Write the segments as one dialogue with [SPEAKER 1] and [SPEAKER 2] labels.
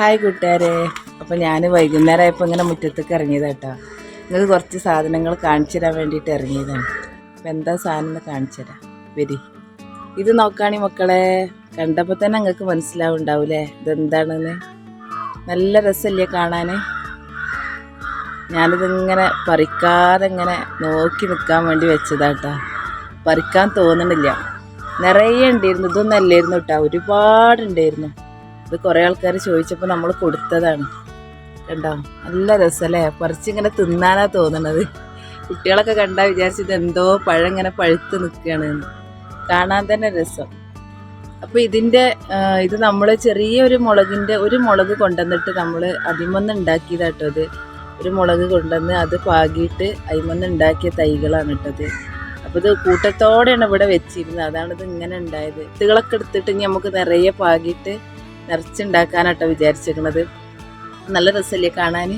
[SPEAKER 1] Hi കൂട്ടുകാരെ. അപ്പോൾ ഞാൻ വൈകുന്നേരം ആയപ്പോൾ ഇങ്ങനെ മുറ്റത്തേക്ക് ഇറങ്ങിയത് കേട്ടോ നിങ്ങൾക്ക് കുറച്ച് സാധനങ്ങൾ കാണിച്ചു തരാൻ വേണ്ടിയിട്ട് ഇറങ്ങിയതാണ്. അപ്പോൾ എന്താ സാധനം എന്ന് കാണിച്ചു തരാം. വരി. ഇത് നോക്കാണി മക്കളെ. കണ്ടപ്പോൾ തന്നെ നിങ്ങൾക്ക് മനസ്സിലാവുണ്ടാവില്ലേ ഇതെന്താണെന്ന്? നല്ല രസമല്ലേ കാണാൻ ഞാനിതിങ്ങനെ പറിക്കാതെ ഇങ്ങനെ നോക്കി നിൽക്കാൻ വേണ്ടി വെച്ചതാട്ടാ. പറിക്കാൻ തോന്നണില്ല. നിറയെ ഉണ്ടായിരുന്നു ഇതൊന്നും അല്ലായിരുന്നു കേട്ടോ. ഒരുപാടുണ്ടായിരുന്നു ഇത് കുറേ ആൾക്കാർ ചോദിച്ചപ്പോൾ നമ്മൾ കൊടുത്തതാണ്. കണ്ടോ? നല്ല രസമല്ലേ പറിച്ചിങ്ങനെ തിന്നാനാ തോന്നണത്. കുട്ടികളൊക്കെ കണ്ടാൽ വിചാരിച്ചത് എന്തോ പഴം ഇങ്ങനെ പഴുത്ത് നിൽക്കുകയാണ് കാണാൻ തന്നെ രസം. അപ്പോൾ ഇതിന്റെ ഇത് നമ്മൾ ചെറിയൊരു മുളകിന്റെ ഒരു മുളക് കൊണ്ടുവന്നിട്ട് നമ്മൾ അതിമന്ന് ഉണ്ടാക്കിയതാട്ടോ ഇത്. ഒരു മുളക് കൊണ്ടുവന്ന് അത് പാകിയിട്ട് അതിമന്ന് ഉണ്ടാക്കിയ തൈകളാണ് ഇട്ടത് അപ്പോൾ ഇത് കൂട്ടത്തോടെയാണ് ഇവിടെ വെച്ചിരുന്നത്. അതാണ് ഇത് ഇങ്ങനെ ഉണ്ടായത്. ഇതുകളൊക്കെ എടുത്തിട്ട് ഇനി നമുക്ക് നിറയെ പാകിയിട്ട് നിറച്ചുണ്ടാക്കാനാട്ടോ വിചാരിച്ചിരിക്കുന്നത് നല്ല രസമല്ലേ കാണാൻ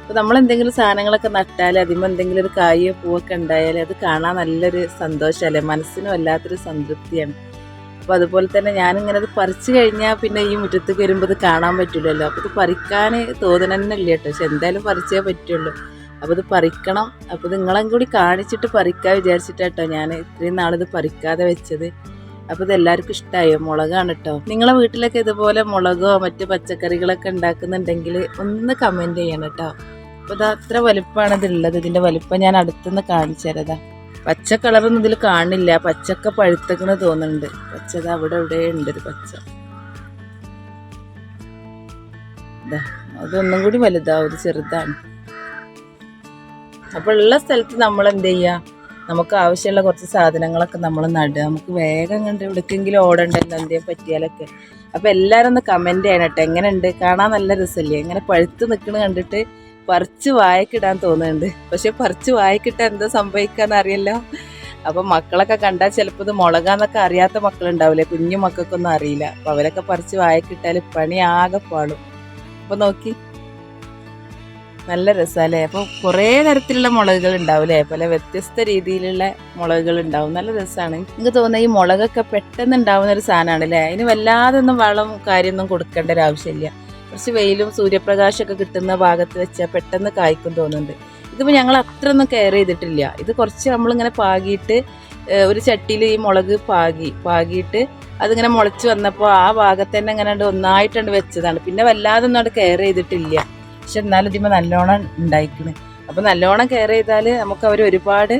[SPEAKER 1] അപ്പോൾ നമ്മൾ എന്തെങ്കിലും സാധനങ്ങളൊക്കെ നട്ടാൽ അതിമ്പോൾ എന്തെങ്കിലും ഒരു കായോ പൂവൊക്കെ ഉണ്ടായാൽ അത് കാണാൻ നല്ലൊരു സന്തോഷമല്ലേ മനസ്സിനും അല്ലാത്തൊരു സംതൃപ്തിയാണ്. അപ്പോൾ അതുപോലെ തന്നെ ഞാനിങ്ങനെ അത് പറിച്ചു കഴിഞ്ഞാൽ പിന്നെ ഈ മുറ്റത്തേക്ക് വരുമ്പോൾ കാണാൻ പറ്റില്ലല്ലോ അപ്പോൾ ഇത് പറിക്കാൻ തോന്നണമെന്നില്ല കേട്ടോ. പക്ഷെ എന്തായാലും പറിച്ചേ പറ്റുള്ളൂ. അപ്പോൾ ഇത് പറിക്കണം. അപ്പോൾ നിങ്ങളെ കൂടി കാണിച്ചിട്ട് പറിക്കാൻ വിചാരിച്ചിട്ടാട്ടോ ഞാൻ ഇത്രയും നാളിത് പറിക്കാതെ വെച്ചത്. അപ്പോൾ ഇത് എല്ലാവർക്കും ഇഷ്ടമായോ മുളകാണ് കേട്ടോ നിങ്ങളെ വീട്ടിലൊക്കെ ഇതുപോലെ മുളകോ മറ്റു പച്ചക്കറികളൊക്കെ ഉണ്ടാക്കുന്നുണ്ടെങ്കിൽ ഒന്ന് കമന്റ് ചെയ്യണം കേട്ടോ അപ്പോൾ ഇത് അത്ര വലുപ്പമാണ് ഇതുള്ളത് ഇതിന്റെ വലുപ്പം ഞാൻ അടുത്തുനിന്ന് കാണിച്ചു തരതാ പച്ച കളറൊന്നും ഇതിൽ കാണില്ല. പച്ചക്ക പഴുത്തക്കണ തോന്നുന്നുണ്ട്. പച്ചത അവിടെ ഇവിടെ ഉണ്ട് ഒരു പച്ച. അതൊന്നും കൂടി വലുതാവും ചെറുതാണ്. അപ്പോൾ ഉള്ള സ്ഥലത്ത് നമ്മൾ എന്ത് ചെയ്യുക നമുക്ക് ആവശ്യമുള്ള കുറച്ച് സാധനങ്ങളൊക്കെ നമ്മൾ നടുക. നമുക്ക് വേഗം കണ്ട് എവിടേക്കെങ്കിലും ഓടണ്ടല്ലോ എന്തെങ്കിലും പറ്റിയാലൊക്കെ. അപ്പോൾ എല്ലാവരും ഒന്ന് കമന്റ് ചെയ്യണം കേട്ടോ എങ്ങനെയുണ്ട്? കാണാൻ നല്ല രസമല്ലേ? ഇങ്ങനെ പഴുത്ത് നിൽക്കണ കണ്ടിട്ട് പറിച്ച് വായക്കിടാൻ തോന്നുന്നുണ്ട്. പക്ഷെ പറിച്ച് വായക്കിട്ടാൽ എന്താ സംഭവിക്കാന്ന് അറിയല്ലോ. അപ്പം മക്കളൊക്കെ കണ്ടാൽ ചിലപ്പോൾ ഇത് മുളകാന്നൊക്കെ അറിയാത്ത മക്കളുണ്ടാവില്ലേ? കുഞ്ഞു മക്കൾക്കൊന്നും അറിയില്ല. അപ്പോൾ അവരൊക്കെ പറിച്ച് വായക്കിട്ടാൽ പണി ആകെ പാടും അപ്പോൾ നോക്കി. നല്ല രസമല്ലേ അപ്പോൾ കുറേ തരത്തിലുള്ള മുളകുകൾ ഉണ്ടാവില്ലേ പല വ്യത്യസ്ത രീതിയിലുള്ള മുളകുകൾ ഉണ്ടാവും. നല്ല രസമാണ് എനിക്ക് തോന്നുന്നത് ഈ മുളകൊക്കെ പെട്ടെന്ന് ഉണ്ടാവുന്ന ഒരു സാധനമാണ് അല്ലേ അതിന് വല്ലാതൊന്നും വളം കാര്യമൊന്നും കൊടുക്കേണ്ട ഒരു ആവശ്യമില്ല. കുറച്ച് വെയിലും സൂര്യപ്രകാശമൊക്കെ കിട്ടുന്ന ഭാഗത്ത് വെച്ചാൽ പെട്ടെന്ന് കായ്ക്കും തോന്നുന്നുണ്ട്. ഇതിപ്പോൾ ഞങ്ങൾ അത്ര ഒന്നും കെയർ ചെയ്തിട്ടില്ല. ഇത് കുറച്ച് നമ്മളിങ്ങനെ പാകിയിട്ട് ഒരു ചട്ടിയിൽ ഈ മുളക് പാകി പാകിയിട്ട് അതിങ്ങനെ മുളച്ച് വന്നപ്പോൾ ആ ഭാഗത്ത് തന്നെ ഇങ്ങനെ ഒന്നായിട്ടുണ്ട് വെച്ചതാണ്. പിന്നെ വല്ലാതെ ഒന്നും അവിടെ കെയർ ചെയ്തിട്ടില്ല. പക്ഷെ എന്നാലും ഇതിമ്മ നല്ലോണം ഉണ്ടായിക്കണ്. അപ്പോൾ നല്ലോണം കെയർ ചെയ്താൽ നമുക്ക് അവർ ഒരുപാട്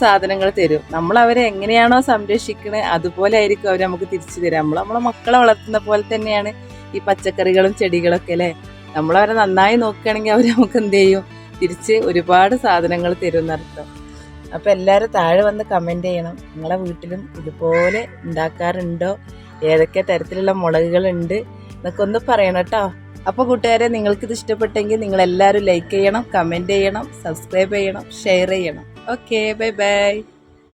[SPEAKER 1] സാധനങ്ങൾ തരും. നമ്മൾ അവരെ എങ്ങനെയാണോ സംരക്ഷിക്കണത് അതുപോലെ ആയിരിക്കും അവർ നമുക്ക് തിരിച്ചു തരാം. നമ്മൾ നമ്മളെ മക്കളെ വളർത്തുന്ന പോലെ തന്നെയാണ് ഈ പച്ചക്കറികളും ചെടികളൊക്കെ അല്ലേ? നമ്മളവരെ നന്നായി നോക്കുകയാണെങ്കിൽ അവർ നമുക്ക് എന്ത് ചെയ്യും? തിരിച്ച് ഒരുപാട് സാധനങ്ങൾ തരും എന്നർത്ഥം. അപ്പോൾ എല്ലാവരും താഴെ വന്ന് കമന്റ് ചെയ്യണം. നിങ്ങളെ വീട്ടിലും ഇതുപോലെ ഉണ്ടാക്കാറുണ്ടോ? ഏതൊക്കെ തരത്തിലുള്ള മുളകുകളുണ്ട്? എന്നൊക്കെ ഒന്ന് പറയണം കേട്ടോ. അപ്പോൾ കൂട്ടുകാരെ ഇത് ഇഷ്ടപ്പെട്ടെങ്കിൽ നിങ്ങൾ എല്ലാവരും ലൈക്ക് ചെയ്യണം കമന്റ് ചെയ്യണം സബ്സ്ക്രൈബ് ചെയ്യണം ഷെയർ ചെയ്യണം. Okay bye bye